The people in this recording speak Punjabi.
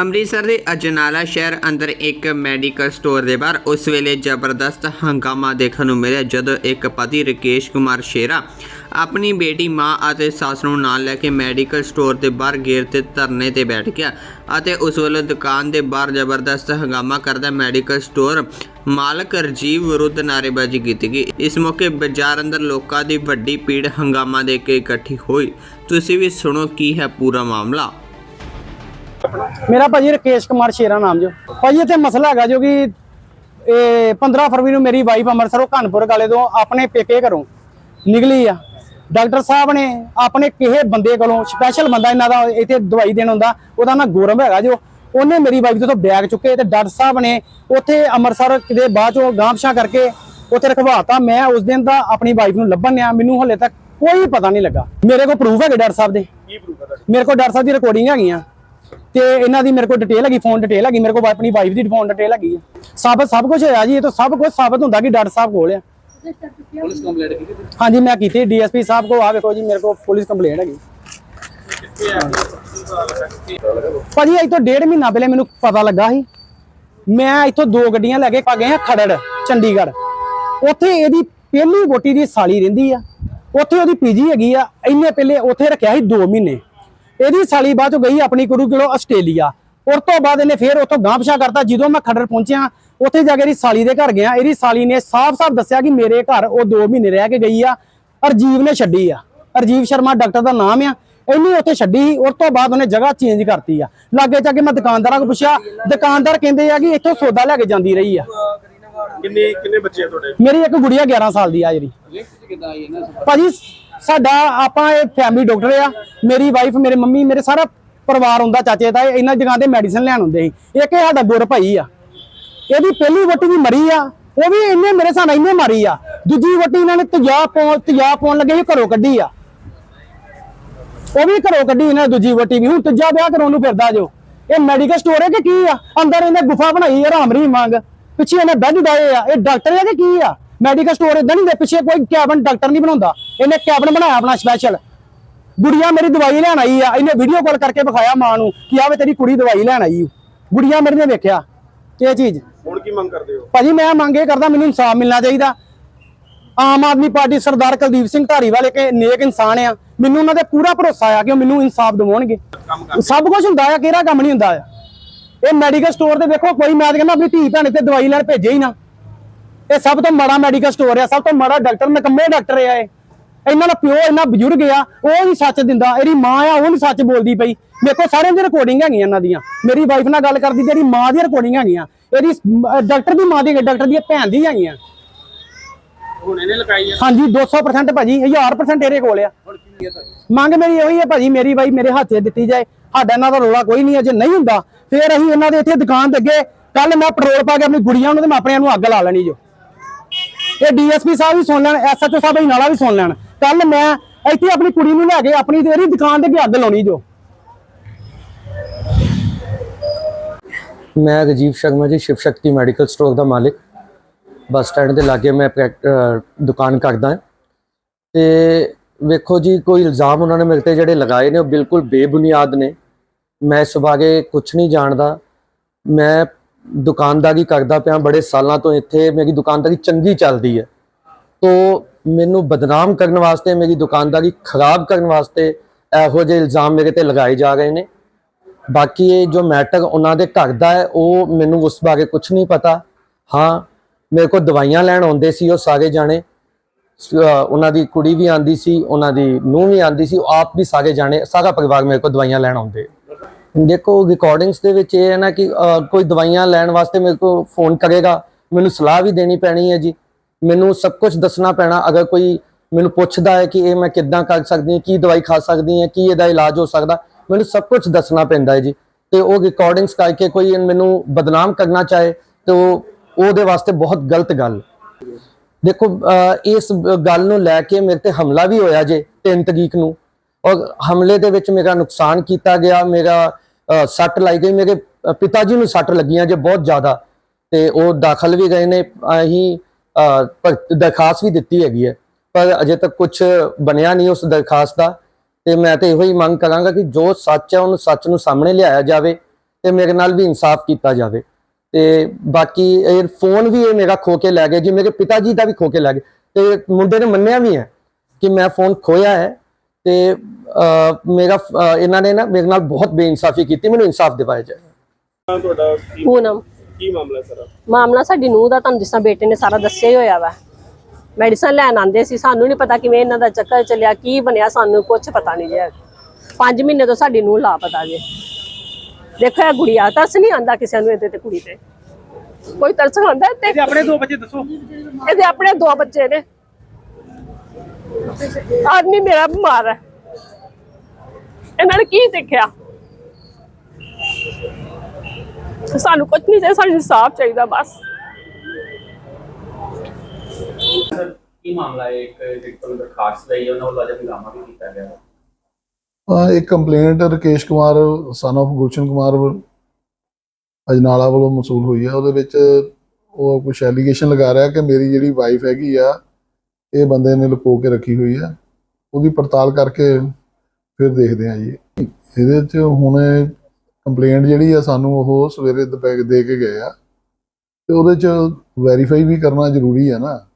ਅੰਮ੍ਰਿਤਸਰ ਦੇ ਅਜਨਾਲਾ ਸ਼ਹਿਰ ਅੰਦਰ ਇੱਕ ਮੈਡੀਕਲ ਸਟੋਰ ਦੇ ਬਾਹਰ ਉਸ ਵੇਲੇ ਜ਼ਬਰਦਸਤ ਹੰਗਾਮਾ ਦੇਖਣ ਨੂੰ ਮਿਲਿਆ ਜਦੋਂ ਇੱਕ ਪਤੀ ਰਕੇਸ਼ ਕੁਮਾਰ ਸ਼ੇਰਾ ਆਪਣੀ ਬੇਟੀ ਮਾਂ ਅਤੇ ਸੱਸ ਨੂੰ ਨਾਲ ਲੈ ਕੇ ਮੈਡੀਕਲ ਸਟੋਰ ਦੇ ਬਾਹਰ ਗੇਟ ਤੇ ਧਰਨੇ ਤੇ ਬੈਠ ਗਿਆ ਅਤੇ ਉਸ ਵੇਲੇ ਦੁਕਾਨ ਦੇ ਬਾਹਰ ਜ਼ਬਰਦਸਤ ਹੰਗਾਮਾ ਕਰਦਾ ਮੈਡੀਕਲ ਸਟੋਰ ਮਾਲਕ ਰਜੀਵ ਵਿਰੁੱਧ ਨਾਅਰੇਬਾਜ਼ੀ ਕੀਤੀ ਗਈ। ਇਸ ਮੌਕੇ ਬਾਜ਼ਾਰ ਅੰਦਰ ਲੋਕਾਂ ਦੀ ਵੱਡੀ ਭੀੜ ਹੰਗਾਮਾ ਦੇ ਕੇ ਇਕੱਠੀ ਹੋਈ। ਤੁਸੀਂ ਵੀ ਸੁਣੋ ਕੀ ਹੈ ਪੂਰਾ ਮਾਮਲਾ। ਮੇਰਾ ਭਾਜੀ ਰਕੇਸ਼ ਕੁਮਾਰ ਸ਼ੇਰਾ ਨਾਮ ਜੋ। ਭਾਜੀ, ਇੱਥੇ ਮਸਲਾ ਹੈਗਾ ਜੋ ਕਿ, ਇਹ 15 ਫਰਵਰੀ ਨੂੰ ਮੇਰੀ ਵਾਈਫ ਅੰਮ੍ਰਿਤਸਰੋਂ ਘਨਪੁਰ ਕਾਲੇ ਤੋਂ ਆਪਣੇ ਪੇਕੇ ਘਰੋਂ ਨਿਕਲੀ ਆ। ਡਾਕਟਰ ਸਾਹਿਬ ਨੇ ਆਪਣੇ ਕਿਸੇ ਬੰਦੇ ਕੋਲੋਂ ਸਪੈਸ਼ਲ ਬੰਦਾ ਇਹਨਾਂ ਦਾ, ਇੱਥੇ ਦਵਾਈ ਦੇਣ ਹੁੰਦਾ ਉਹਦਾ ਨਾਂ ਗੌਰਵ ਹੈਗਾ ਜੋ। ਉਹਨੇ ਮੇਰੀ ਵਾਈਫ ਤੋਂ ਬੈਗ ਚੁੱਕੇ ਤੇ ਡਾਕਟਰ ਸਾਹਿਬ ਨੇ ਉੱਥੇ ਅੰਮ੍ਰਿਤਸਰ ਕਿਤੇ ਬਾਅਦ ਚੋਂ ਗਾਂਵਸ਼ਾ ਕਰਕੇ ਉੱਥੇ ਰਖਵਾਤਾ। ਮੈਂ ਉਸ ਦਿਨ ਦਾ ਆਪਣੀ ਵਾਈਫ ਨੂੰ ਲੱਭਣ ਆ ਮੈਨੂੰ ਹਲੇ ਤੱਕ ਕੋਈ ਪਤਾ ਨਹੀਂ ਲੱਗਾ। ਮੇਰੇ ਕੋਲ ਪ੍ਰੂਫ ਹੈਗੇ ਡਾਕਟਰ ਸਾਹਿਬ ਦੇ। ਕੀ ਪ੍ਰੂਫ ਹੈ ਮੇਰੇ ਕੋਲ ਡਾਕਟਰ ਸਾਹਿਬ ਦੀ ਰਿਕਾਰਡਿੰਗ ਹੈਗੀਆਂ। ਤੇ ਇਹਨਾਂ ਦੀ ਮੇਰੇ ਕੋਲ ਡਿਟੇਲ ਹੈਗੀ ਫੋਨ ਡਿਟੇਲ ਹੈਗੀ ਮੇਰੇ ਕੋਲ ਆਪਣੀ ਵਾਈਫ ਦੀ ਫੋਨ ਡਿਟੇਲ ਹੈਗੀ ਆ। ਸਾਬਤ ਸਭ ਕੁਝ ਹੋਇਆ ਜੀ ਇਹ ਤਾਂ ਸਭ ਕੁਝ ਸਾਬਤ ਹੁੰਦਾ ਕਿ ਡਾਕਟਰ ਸਾਹਿਬ ਕੋਲ ਆ। ਪੁਲਿਸ ਕੰਪਲੇਂਟ ਕੀਤੀ ਹਾਂਜੀ ਮੈਂ ਕੀਤੀ ਡੀਐਸਪੀ ਸਾਹਿਬ ਕੋ ਆ ਵੇਖੋ ਜੀ ਮੇਰੇ ਕੋਲ ਪੁਲਿਸ ਕੰਪਲੇਂਟ ਹੈਗੀ। ਭਾਜੀ ਅੱਜ ਤੋਂ ਡੇਢ ਮਹੀਨਾ ਪਹਿਲੇ ਮੈਨੂੰ ਪਤਾ ਲੱਗਾ ਸੀ। ਮੈਂ ਇੱਥੋਂ ਦੋ ਗੱਡੀਆਂ ਲੈ ਕੇ ਆ ਗਏ ਆ ਖੜੜ ਚੰਡੀਗੜ੍ਹ। ਉੱਥੇ ਇਹਦੀ ਪਹਿਲੀ ਵੋਟੀ ਦੀ ਸਾਲੀ ਰਹਿੰਦੀ ਆ। ਉੱਥੇ ਉਹਦੀ ਪੀਜੀ ਹੈਗੀ ਆ ਇੰਨੇ ਪਹਿਲੇ ਉੱਥੇ ਰੱਖਿਆ ਸੀ 2 ਮਹੀਨੇ। ਇਹਦੀ ਸਾਲੀ ਬਾਅਦ ਚੋਂ ਗਈ ਆਪਣੀ ਗੁਰੂ ਕਿਲੋ ਆਸਟ੍ਰੇਲੀਆ। ਉਸ ਤੋਂ ਬਾਅਦ ਇਹਨੇ ਫੇਰ ਉੱਥੋਂ ਗਾਂਪਸ਼ਾ ਕਰਤਾ। ਜਦੋਂ ਮੈਂ ਖੜੜ ਪਹੁੰਚਿਆ ਉੱਥੇ ਜਾ ਕੇ ਇਹਦੀ ਸਾਲੀ ਦੇ ਘਰ ਗਿਆ। ਇਹਦੀ ਸਾਲੀ ਨੇ ਸਾਫ਼-ਸਾਫ਼ ਦੱਸਿਆ ਕਿ ਮੇਰੇ ਘਰ ਉਹ 2 ਮਹੀਨੇ ਰਹਿ ਕੇ ਗਈ ਆ। ਅਰਜੀਵ ਨੇ ਛੱਡੀ ਆ। ਅਰਜੀਵ ਸ਼ਰਮਾ ਡਾਕਟਰ ਦਾ ਨਾਮ ਆ। ਇਹਨੇ ਉੱਥੇ ਛੱਡੀ ਸੀ। ਉਸ ਤੋਂ ਬਾਅਦ ਉਹਨੇ ਜਗ੍ਹਾ ਚੇਂਜ ਕਰਤੀ ਆ। ਲਾਗੇ ਜਾ ਕੇ ਮੈਂ ਦੁਕਾਨਦਾਰਾਂ ਕੋਲ ਪੁੱਛਿਆ ਦੁਕਾਨਦਾਰ ਕਹਿੰਦੇ ਆ ਕਿ ਇੱਥੋਂ ਸੌਦਾ ਲੈ ਕੇ ਜਾਂਦੀ ਰਹੀ ਆ। ਕਿੰਨੇ ਕਿੰਨੇ ਬੱਚੇ ਆ ਤੁਹਾਡੇ? ਮੇਰੀ ਇੱਕ ਗੁੜੀਆ 11 ਸਾਲ ਦੀ ਆ ਜਿਹੜੀ। ਲਿੰਕ ਚ ਕਿਦਾਂ ਆਈ ਇਹਨਾਂ ਭਾਜੀ ਸਾਡਾ ਆਪਾਂ ਇਹ ਫੈਮਿਲੀ ਡਾਕਟਰ ਆ, ਮੇਰੀ ਵਾਈਫ ਮੇਰੇ ਮੰਮੀ, ਮੇਰੇ ਸਾਰਾ ਪਰਿਵਾਰ ਹੁੰਦਾ, ਚਾਚੇ ਦਾ ਇਹਨਾਂ ਜਗ੍ਹਾ ਤੇ ਮੈਡੀਸਨ ਲੈਣ ਹੁੰਦੇ ਸੀ। ਇੱਕ ਇਹ ਸਾਡਾ ਗੁਰ ਭਾਈ ਆ। ਇਹਦੀ ਪਹਿਲੀ ਵੋਟੀ ਵੀ ਮਰੀ ਆ, ਉਹ ਵੀ ਇਹਨੇ ਮੇਰੇ ਸਾਹਮਣੇ ਇਹਨੇ ਮਾਰੀ ਆ। ਦੂਜੀ ਵੋਟੀ ਇਹਨਾਂ ਨੇ ਤਜਾ ਪਾਉਣ ਤਜਾ ਪਾਉਣ ਲੱਗੇ ਸੀ, ਘਰੋਂ ਕੱਢੀ ਆ। ਉਹ ਵੀ ਘਰੋਂ ਕੱਢੀ ਇਹਨਾਂ ਨੇ ਦੂਜੀ ਵੋਟੀ ਵੀ। ਹੁਣ ਤੀਜਾ ਵਿਆਹ ਕਰਾਉਣ ਨੂੰ ਫਿਰਦਾ ਜੋ। ਇਹ ਮੈਡੀਕਲ ਸਟੋਰ ਹੈ ਕਿ ਕੀ ਆ? ਅੰਦਰ ਇਹਨੇ ਗੁਫਾ ਬਣਾਈ ਹੈ ਰਾਮਰੀ ਮੰਗ ਪਿੱਛੇ ਇਹਨੇ ਬੈੱਡ ਡਾਏ ਆ। ਇਹ ਡਾਕਟਰ ਹੈ ਕਿ ਕੀ ਆ? ਮੈਡੀਕਲ ਸਟੋਰ ਇਦਾਂ ਨਹੀਂ ਦੇ ਪਿੱਛੇ ਕੋਈ ਕੈਬਨ ਡਾਕਟਰ ਨਹੀਂ ਬਣਾਉਂਦਾ। ਇਹਨੇ ਕੈਬਨ ਬਣਾਇਆ ਆਪਣਾ ਸਪੈਸ਼ਲ ਗੁੜੀਆ ਮੇਰੀ ਦਵਾਈ ਲੈਣ ਆਈ ਆ ਇਹਨੇ ਵੀਡੀਓ ਕਾਲ ਕਰਕੇ ਵਿਖਾਇਆ ਮਾਂ ਨੂੰ ਕਿ ਆਵੇ ਤੇਰੀ ਕੁੜੀ ਦਵਾਈ ਲੈਣ ਆਈ। ਗੁੜੀਆ ਮੇਰੀ ਨੇ ਵੇਖਿਆ ਇਹ ਚੀਜ਼। ਹੁਣ ਕੀ ਮੰਗ ਕਰਦੇ ਹੋ? ਭਾਜੀ ਮੈਂ ਮੰਗ ਇਹ ਕਰਦਾ ਮੈਨੂੰ ਇਨਸਾਫ ਮਿਲਣਾ ਚਾਹੀਦਾ। ਆਮ ਆਦਮੀ ਪਾਰਟੀ ਸਰਦਾਰ ਕੁਲਦੀਪ ਸਿੰਘ ਧਾਰੀਵਾਲ ਇੱਕ ਨੇਕ ਇਨਸਾਨ ਆ। ਮੈਨੂੰ ਉਹਨਾਂ ਤੇ ਪੂਰਾ ਭਰੋਸਾ ਆ ਕਿ ਉਹ ਮੈਨੂੰ ਇਨਸਾਫ ਦਿਵਾਉਣਗੇ। ਸਭ ਕੁਝ ਹੁੰਦਾ ਆ ਕਿਹੜਾ ਕੰਮ ਨਹੀਂ ਹੁੰਦਾ ਆ। ਇਹ ਮੈਡੀਕਲ ਸਟੋਰ ਤੇ ਵੇਖੋ ਕੋਈ ਮੈਂ ਕਹਿੰਦਾ ਆਪਣੀ ਧੀ ਭੈਣ ਤੇ ਦਵਾਈ ਲੈਣ ਭੇਜੇ ਹੀ ਨਾ। ਇਹ ਸਭ ਤੋਂ ਮਾੜਾ ਮੈਡੀਕਲ ਸਟੋਰ ਆ ਸਭ ਤੋਂ ਮਾੜਾ ਡਾਕਟਰ ਨਕੰਮੇ ਡਾਕਟਰ ਆ ਇਹ। ਇਹਨਾਂ ਦਾ ਪਿਓ ਇੰਨਾ ਬਜ਼ੁਰਗ ਆ ਉਹ ਨਹੀਂ ਸੱਚ ਦਿੰਦਾ ਇਹਦੀ ਮਾਂ ਆ ਉਹ ਨਹੀਂ ਸੱਚ ਬੋਲਦੀ ਪਈ। ਮੇਰੇ ਕੋਲ ਸਾਰਿਆਂ ਦੀ ਰਿਕਾਰਡਿੰਗ ਹੈਗੀਆਂ ਇਹਨਾਂ ਦੀਆਂ। ਮੇਰੀ ਵਾਈਫ ਨਾਲ ਗੱਲ ਕਰਦੀ ਤੇਰੀ ਮਾਂ ਦੀ ਰਿਕਾਰਡਿੰਗ ਹੈਗੀਆਂ। ਇਹਦੀ ਡਾਕਟਰ ਦੀ ਮਾਂ ਦੀ ਡਾਕਟਰ ਦੀ ਭੈਣ ਦੀ ਹੈਗੀਆਂ। ਹੁਣ ਇਹਨੇ ਲਗਾਈ ਆ। ਹਾਂਜੀ 200% ਭਾਜੀ 1000% ਇਹਦੇ ਕੋਲ ਆ। ਮੰਗ ਮੇਰੀ ਇਹੋ ਹੀ ਭਾਜੀ ਮੇਰੀ ਬਾਈ ਮੇਰੇ ਹੱਥੇ ਦਿੱਤੀ ਜਾਏ। ਸਾਡਾ ਇਹਨਾਂ ਦਾ ਰੋਲਾ ਕੋਈ ਨਹੀਂ ਹੈ ਜੇ ਨਹੀਂ ਹੁੰਦਾ ਫੇਰ ਅਸੀਂ ਇਹਨਾਂ ਦੇ ਇੱਥੇ ਦੁਕਾਨ ਦੇ ਅੱਗੇ ਕੱਲ ਮੈਂ ਪੈਟਰੋਲ ਪਾ ਕੇ ਆਪਣੀ ਗੁੜੀਆਂ ਨੂੰ ਤੇ ਮੈਂ ਆਪਣਿਆਂ ਨੂੰ ਅੱਗ ਲਾ ਲੈਣੀ ਜੋ। ਇਹ ਡੀਐਸਪੀ ਸਾਹਿਬ ਵੀ ਸੁਣ ਲੈਣ, ਐਸਐਚਓ ਸਾਹਿਬ ਹੀ ਨਾਲਾ ਵੀ ਸੁਣ ਲੈਣ। ਕੱਲ ਮੈਂ ਇੱਥੇ ਆਪਣੀ ਕੁੜੀ ਨੂੰ ਲੈ ਕੇ ਆਪਣੀ ਤੇਰੀ ਦੁਕਾਨ ਦੇ ਅੱਗ ਲਾਉਣੀ ਜੋ। ਮੈਂ ਰਜੀਵ ਸ਼ਰਮਾ ਜੀ, ਸ਼ਿਵ ਸ਼ਕਤੀ ਮੈਡੀਕਲ ਸਟੋਰ ਦਾ ਮਾਲਿਕ। ਬੱਸ ਸਟੈਂਡ ਦੇ ਲਾਗੇ ਮੈਂ ਦੁਕਾਨ ਕਰਦਾ ਹਾਂ। ਤੇ ਵੇਖੋ ਜੀ, ਕੋਈ ਇਲਜ਼ਾਮ ਉਹਨਾਂ ਨੇ ਮੇਰੇ ਤੇ ਜਿਹੜੇ ਲਗਾਏ ਨੇ, ਉਹ ਬਿਲਕੁਲ ਬੇਬੁਨਿਆਦ ਨੇ। ਮੈਂ ਸੁਭਾਗੇ ਬਾਰੇ ਕੁਝ ਨਹੀਂ ਜਾਣਦਾ। ਮੈਂ ਦੁਕਾਨਦਾਰੀ ਕਰਦਾ ਪਿਆ ਬੜੇ ਸਾਲਾਂ ਤੋਂ ਇੱਥੇ, ਮੇਰੀ ਦੁਕਾਨਦਾਰੀ ਚੰਗੀ ਚੱਲਦੀ ਹੈ। ਤੋ ਮੈਨੂੰ ਬਦਨਾਮ ਕਰਨ ਵਾਸਤੇ, ਮੇਰੀ ਦੁਕਾਨਦਾਰੀ ਖਰਾਬ ਕਰਨ ਵਾਸਤੇ ਇਹੋ ਜਿਹੇ ਇਲਜ਼ਾਮ ਮੇਰੇ ਤੇ ਲਗਾਏ ਜਾ ਰਹੇ ਨੇ। ਬਾਕੀ ਇਹ ਜੋ ਮੈਟਰ ਉਹਨਾਂ ਦੇ ਘਰ ਦਾ ਹੈ, ਉਹ ਮੈਨੂੰ ਉਸ ਬਾਰੇ ਕੁਝ ਨਹੀਂ ਪਤਾ। ਹਾਂ, ਮੇਰੇ ਕੋਲ ਦਵਾਈਆਂ ਲੈਣ ਆਉਂਦੇ ਸੀ ਉਹ ਸਾਰੇ ਜਾਣੇ। ਉਹਨਾਂ ਦੀ ਕੁੜੀ ਵੀ ਆਂਦੀ ਸੀ, ਉਹਨਾਂ ਦੀ ਨੂੰਹ ਵੀ ਆਂਦੀ ਸੀ, ਉਹ ਆਪ ਵੀ ਸਾਰੇ ਜਾਣੇ, ਸਾਰਾ ਪਰਿਵਾਰ ਮੇਰੇ ਕੋਲ ਦਵਾਈਆਂ ਲੈਣ ਆਉਂਦੇ। ਦੇਖੋ ਰਿਕਾਰਡਿੰਗਸ ਦੇ ਵਿੱਚ ਇਹ ਹੈ ਨਾ ਕਿ ਕੋਈ ਦਵਾਈਆਂ ਲੈਣ ਵਾਸਤੇ ਮੇਰੇ ਕੋਲ ਫੋਨ ਕਰੇਗਾ, ਮੈਨੂੰ ਸਲਾਹ ਵੀ ਦੇਣੀ ਪੈਣੀ ਹੈ ਜੀ। ਮੈਨੂੰ ਸਭ ਕੁਝ ਦੱਸਣਾ ਪੈਣਾ, ਅਗਰ ਕੋਈ ਮੈਨੂੰ ਪੁੱਛਦਾ ਹੈ ਕਿ ਇਹ ਮੈਂ ਕਿੱਦਾਂ ਕਰ ਸਕਦੀ ਹਾਂ, ਕੀ ਦਵਾਈ ਖਾ ਸਕਦੀ ਹਾਂ, ਕੀ ਇਹਦਾ ਇਲਾਜ ਹੋ ਸਕਦਾ, ਮੈਨੂੰ ਸਭ ਕੁਝ ਦੱਸਣਾ ਪੈਂਦਾ ਹੈ ਜੀ। ਤੇ ਉਹ ਰਿਕਾਰਡਿੰਗਸ ਕਰਕੇ ਕੋਈ ਮੈਨੂੰ ਬਦਨਾਮ ਕਰਨਾ ਚਾਹੇ, ਤੇ ਉਹ, ਉਹਦੇ ਵਾਸਤੇ ਬਹੁਤ ਗਲਤ ਗੱਲ। ਦੇਖੋ ਇਸ ਗੱਲ ਨੂੰ ਲੈ ਕੇ ਮੇਰੇ ਤੇ ਹਮਲਾ ਵੀ ਹੋਇਆ ਜੇ ਤਿੰਨ ਤਰੀਕ ਨੂੰ। ਔਰ ਹਮਲੇ ਦੇ ਵਿੱਚ ਮੇਰਾ ਨੁਕਸਾਨ ਕੀਤਾ ਗਿਆ, ਮੇਰਾ ਸੱਟ ਲਾਈ ਗਈ। ਮੇਰੇ ਪਿਤਾ ਜੀ ਨੂੰ ਸੱਟ ਲੱਗੀਆਂ ਜੇ ਬਹੁਤ ਜ਼ਿਆਦਾ। ਤੇ ਉਹ ਦਾਖਲ ਵੀ ਗਏ ਨੇ। ਅਸੀਂ ਦਰਖਾਸਤ ਵੀ ਦਿੱਤੀ ਹੈਗੀ ਹੈ। ਪਰ ਅਜੇ ਤੱਕ ਕੁਝ ਬਣਿਆ ਨਹੀਂ ਉਸ ਦਰਖਾਸਤ ਦਾ। ਤੇ ਮੈਂ ਤੇ ਇਹੋ ਹੀ ਮੰਗ ਕਰਾਂਗਾ ਕਿ ਜੋ ਸੱਚ ਹੈ, ਉਹਨੂੰ ਸੱਚ ਨੂੰ ਸਾਹਮਣੇ ਲਿਆਇਆ ਜਾਵੇ ਤੇ ਮੇਰੇ ਨਾਲ ਵੀ ਇਨਸਾਫ ਕੀਤਾ ਜਾਵੇ। ਤੇ ਬਾਕੀ ਇਹ ਫੋਨ ਵੀ ਇਹ ਮੇਰਾ ਖੋ ਕੇ ਲੈ ਗਏ। ਜੀ ਮੇਰੇ ਪਿਤਾ ਜੀ ਦਾ ਵੀ ਖੋ ਕੇ ਲੈ ਗਏ। ਤੇ ਮੁੰਡੇ ਨੇ ਮੰਨਿਆ ਵੀ ਹੈ ਕਿ ਮੈਂ ਫੋਨ ਖੋਇਆ ਹੈ। ਤੇ ਮੇਰਾ ਇਹਨਾਂ ਨੇ ਨਾ ਮੇਰੇ ਨਾਲ ਬਹੁਤ ਬੇਇਨਸਾਫੀ ਕੀਤੀ ਮੈਨੂੰ ਇਨਸਾਫ ਦਿਵਾਇਆ ਜਾਏ। ਤੁਹਾਡਾ ਕੀ? ਪੂਨਮ ਕੀ ਮਾਮਲਾ ਸਰ? ਮਾਮਲਾ ਸਾਡੀ ਨੂੰਹ ਦਾ ਤੁਹਾਨੂੰ ਜਿਸ ਤਰ੍ਹਾਂ ਬੇਟੇ ਨੇ ਸਾਰਾ ਦੱਸਿਆ ਹੀ ਹੋਇਆ ਵਾ। ਮੈਡੀਸਨ ਲੈਣ ਆਂਦੇ ਸੀ ਸਾਨੂੰ ਨਹੀਂ ਪਤਾ ਕਿਵੇਂ ਇਹਨਾਂ ਦਾ ਚੱਕਰ ਚੱਲਿਆ ਕੀ ਬਣਿਆ ਸਾਨੂੰ ਕੁਝ ਪਤਾ ਨਹੀਂ ਜੇ। 5 ਮਹੀਨੇ ਤੋਂ ਸਾਡੀ ਨੂੰਹ ਲਾਪਤਾ ਜੇ। ਦੇਖੋ ਇਹ ਗੁੜੀਆ ਤਰਸ ਨਹੀਂ ਆਂਦਾ ਕਿਸੇ ਨੂੰ ਇਹਦੇ ਤੇ ਕੁੜੀ ਤੇ। ਕੋਈ ਤਰਸ ਆਂਦਾ ਤੇ? ਇਹਦੇ ਆਪਣੇ ਦੋ ਬੱਚੇ ਦੱਸੋ। ਇਹਦੇ ਆਪਣੇ ਦੋ ਬੱਚੇ ਨੇ। ਆਦਮੀ ਮੇਰਾ ਬਿਮਾਰ ਹੈ। ਇਹਨਾਂ ਨੇ ਕੀ ਦੇਖਿਆ ਸਾਨੂੰ ਕੁਝ ਨਹੀਂ ਚਾਹੀਦਾ ਸਾਨੂੰ ਇਨਸਾਫ ਚਾਹੀਦਾ ਬਸ। ਕੀ ਮਾਮਲਾ ਹੈ? ਇੱਕ ਜਿਹੜੀ ਤੁਹਾਨੂੰ ਦਰਖਾਸਤ ਲਈ ਉਹਨਾਂ ਵੱਲੋਂ ਅੱਜ ਹੰਗਾਮਾ ਵੀ ਕੀਤਾ ਗਿਆ। ਹੈ ਹਾਂ ਇੱਕ complaint Rakesh Kumar son of Gulshan Kumar Ajnala ਵੱਲੋਂ ਮਸੂਲ ਹੋਈ ਹੈ। ਉਹਦੇ ਵਿੱਚ ਉਹ ਕੁਝ ਐਲੀਗੇਸ਼ਨ ਲਗਾ ਰਿਹਾ ਕਿ ਮੇਰੀ ਜਿਹੜੀ ਵਾਈਫ ਹੈਗੀ ਆ ਇਹ ਬੰਦੇ ਨੇ ਲੁਕੋ ਕੇ ਰੱਖੀ ਹੋਈ ਆ ਉਹਦੀ ਪੜਤਾਲ ਕਰਕੇ ਫਿਰ ਦੇਖਦੇ ਆ ਜੀ। ਇਹਦੇ 'ਚ ਹੁਣ ਕੰਪਲੇਂਟ ਜਿਹੜੀ ਆ ਸਾਨੂੰ ਉਹ ਸਵੇਰੇ ਦੁਪਹਿਰ ਦੇ ਕੇ ਗਏ ਆ। ਤੇ ਉਹਦੇ 'ਚ ਵੈਰੀਫਾਈ ਵੀ ਕਰਨਾ ਜ਼ਰੂਰੀ ਆ ਨਾ।